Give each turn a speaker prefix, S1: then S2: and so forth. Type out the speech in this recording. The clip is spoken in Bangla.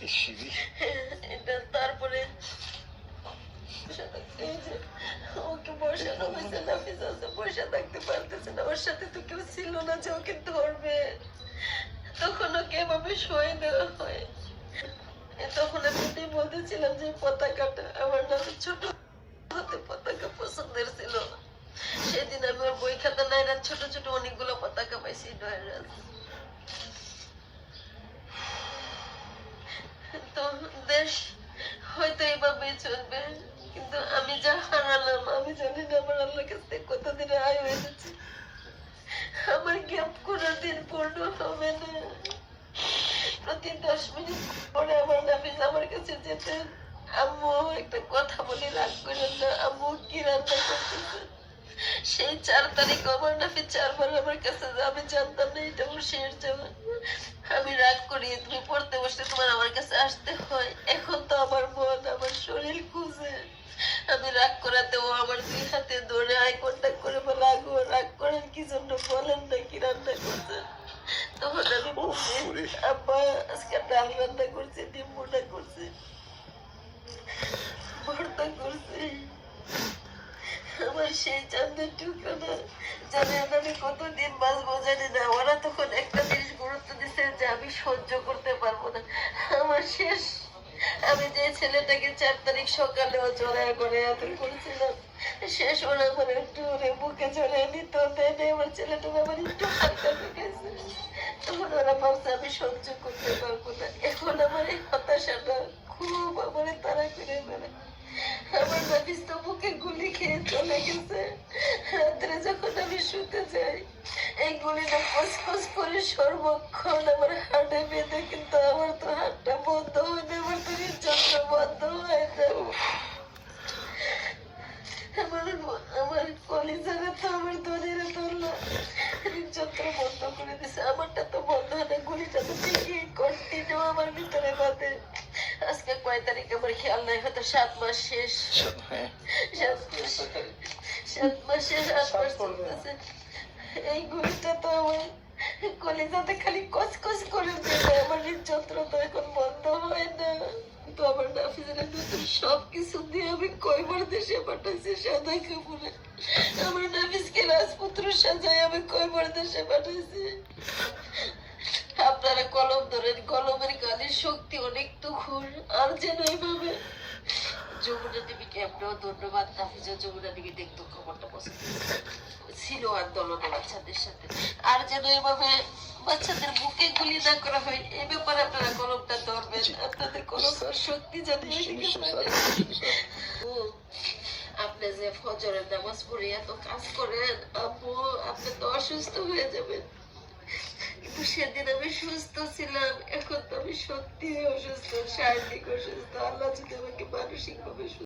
S1: এটা তারপরে ওকে বসানো হয়েছে নাফিস আছে বসে থাকতে পারতেছে না ওর সাথে তো কেউ ছিল না যে ওকে ধরবে তখন ওকে এভাবে শোয়ে দেওয়া হয় তখন আমি বলতেছিলাম যে পতাকাটা আমার নামে ছোট হাতে পতাকা পছন্দের ছিল সেদিন আমি ওর বই খাতা নাইরা ছোট ছোট অনেকগুলো পতাকা পাইছি নয়রাজ তো দেশ হয়তো এইভাবেই চলবে কিন্তু আমি যা হারালাম, আমি জানি না আমার আল্লাহ কাছ থেকে কতদিনে আয় হয়ে যাচ্ছে আমার গ্যাপ কোনো দিন পূর্ণ হবে না। প্রতি দশ মিনিট পরে আমার নাফিস আমার কাছে যেতেন। আম্মু একটা কথা বলে, রাগ করেন না। আম্মু কি রান্না করতেছে? সেই চার তারিখ আমার নাফি চারবার আমার কাছে যাবে। জানতাম না এটা আমার শেষ যাওয়া। আমি রাগ করি তুমি পড়তে বসলে তোমার আমার কাছে আসতে হয়। এখন তো আমার মন আমার শরীর খুঁজে আমি রাগ করাতে ও আমার দুই হাতে ধরে আই কন্ট্যাক্ট করে বলে আগো রাগ করেন কি জন্য? বলেন না কি রান্না করছেন তখন আমি বলছি আব্বা আজকে ডাল রান্না করছি ডিম মোটা করছি। ভর্তা করছি। আমার সেই চাঁদের টুকরো না জানি না আমি কতদিন বাঁচবো জানি না। ওরা তখন একটা জিনিস সহ্য করতে পারব না। আমার শেষ। আমি যে ছেলেটাকে চার তারিখ সকালে জড়ায় করে এত করেছিলাম শেষ ওরা আমার একটু বুকে জড়ায় নিত নাই, আমার ছেলেটা আমার একটু ওরা ভাবছে আমি সহ্য করতে পারব না। এখন আমার এই হতাশাটা খুব আমার তারা করে বেড়ায় আমার নাফিস তো বুকে গুলি খেয়ে চলে গেছে। রাত্রে যখন আমি শুতে যাই এই গুলিটা কসকস করে সর্বক্ষণ আমার হাড়ে বেঁধে কিন্তু আমার তো হাড়টা বন্ধ হয় না আমার তো হৃদযন্ত্র বন্ধ হয় না আমার আমার কলিজারা তো আমার দলেরা ধরলো। হৃদযন্ত্র বন্ধ করে দিছে। আমারটা তো বন্ধ হয় না গুলিটা তো ঠিকই কন্টিনিউ আমার ভিতরে বাঁধে। আজকে কয় তারিখ আমার খেয়াল নাই হয়তো সাত মাস শেষ। সাত মাস। সাত মাস শেষ আট মাস চলতেছে। এই গুলিটা তো আমার কলিজাতে খালি কচকচ করে দেবে আমার হৃদযন্ত্র তো এখন বন্ধ হয় না। তো আমার নাফিজের নতুন সব কিছু দিয়ে আমি কয়বার দেশে পাঠাইছি সাদা কাপড়ে। আমার নাফিজকে রাজপুত্র সাজায় আমি কয়বার দেশে পাঠাইছি। আপনারা কলম ধরেন, কলমের গানের শক্তি অনেক তুখুর। আর যেন এইভাবে যমুনা দেবীকে আপনাও ধন্যবাদ নাফিজা যমুনা দেবী দেখতো খবরটা পছন্দ ছিল আন্দোলনে বাচ্চাদের সাথে। আর যেন এভাবে বাচ্চাদের বুকে গুলি না করা হয় এই ব্যাপারে আপনারা কলমটা ধরবেন। আপনাদের কলম শক্তি জানি এদিকে পাবে। ও, আপনি যে ফজরের নামাজ পড়ে এত কাজ করেন আপু আপনি তো অসুস্থ হয়ে যাবেন। কিন্তু সেদিন আমি সুস্থ ছিলাম সত্যি অসুস্থ শারীরিক অসুস্থ আল্লাহ যদি আমাকে মানসিক ভাবে